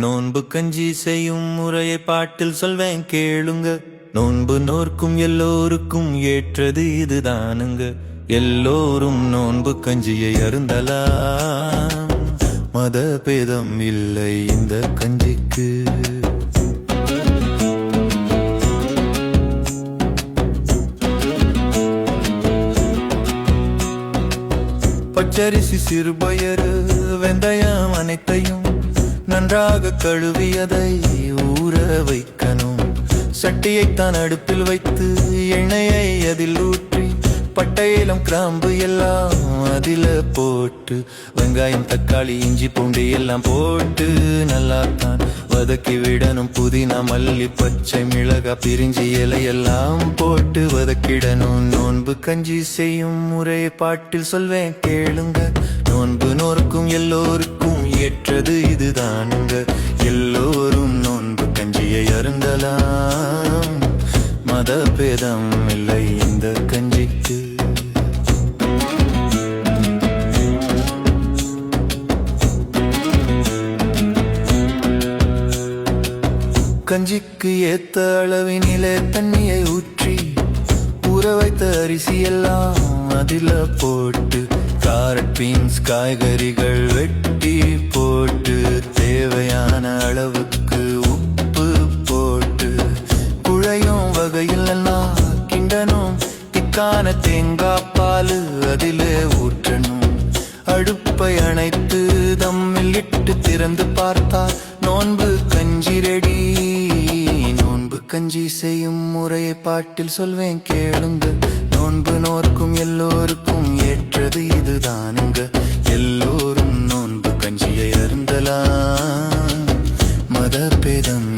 நோன்பு கஞ்சி செய்யும் முறையை பாட்டில் சொல்வேன் கேளுங்க. நோன்பு நோர்க்கும் எல்லோருக்கும் ஏற்றது இதுதானுங்க. எல்லோரும் நோன்பு கஞ்சியை அருந்தலாம். மத பேதம் இல்லை இந்த கஞ்சிக்கு. பச்சரிசி சிறுபயறு வெந்தயம் அனைத்தையும் நன்றாக கழுவியதை ஊற வைக்கணும். சட்டியை தான் அடுப்பில் வைத்து எண்ணெயை அதில் ஊற்றி பட்டையிலும் கிராம்பு எல்லாம் அதில் போட்டு வெங்காயம் தக்காளி இஞ்சி பூண்டு எல்லாம் போட்டு நல்லா தான் வதக்கி விடணும். புதினா மல்லி பச்சை மிளகா பிரிஞ்சி இலையெல்லாம் போட்டு வதக்கிடணும். நோன்பு கஞ்சி செய்யும் முறையை பாட்டில் சொல்வேன் கேளுங்க. நோன்பு நோர்க்கும் எல்லோருக்கும் ஏற்றது இதுதானுங்க எல்லோரும் நோன்பு கஞ்சியை அருந்தலாம். மத பேதம் இல்லை இந்த கஞ்சிக்கு. கஞ்சிக்கு ஏத்த அளவினிலே தண்ணியை ஊற்றி ஊற வைத்த அரிசி எல்லாம் அதில் போட்டு காரட் பீன்ஸ் காய்கறிகள் வெட்டி சூடான தேங்காய் பால் அதிலே ஊற்றணும். அடுப்பை அணைத்து தம்மில் இட்டு திறந்து பார்த்தால் நோன்பு கஞ்சி ரெடி நோன்பு கஞ்சி செய்யும் முறையை பாட்டில் சொல்வேன் கேளுங்க. நோன்பு நோர்க்கும் எல்லோருக்கும் ஏற்றது இதுதானுங்க. எல்லோரும் நோன்பு கஞ்சியை அருந்தலாம். மத பேதம்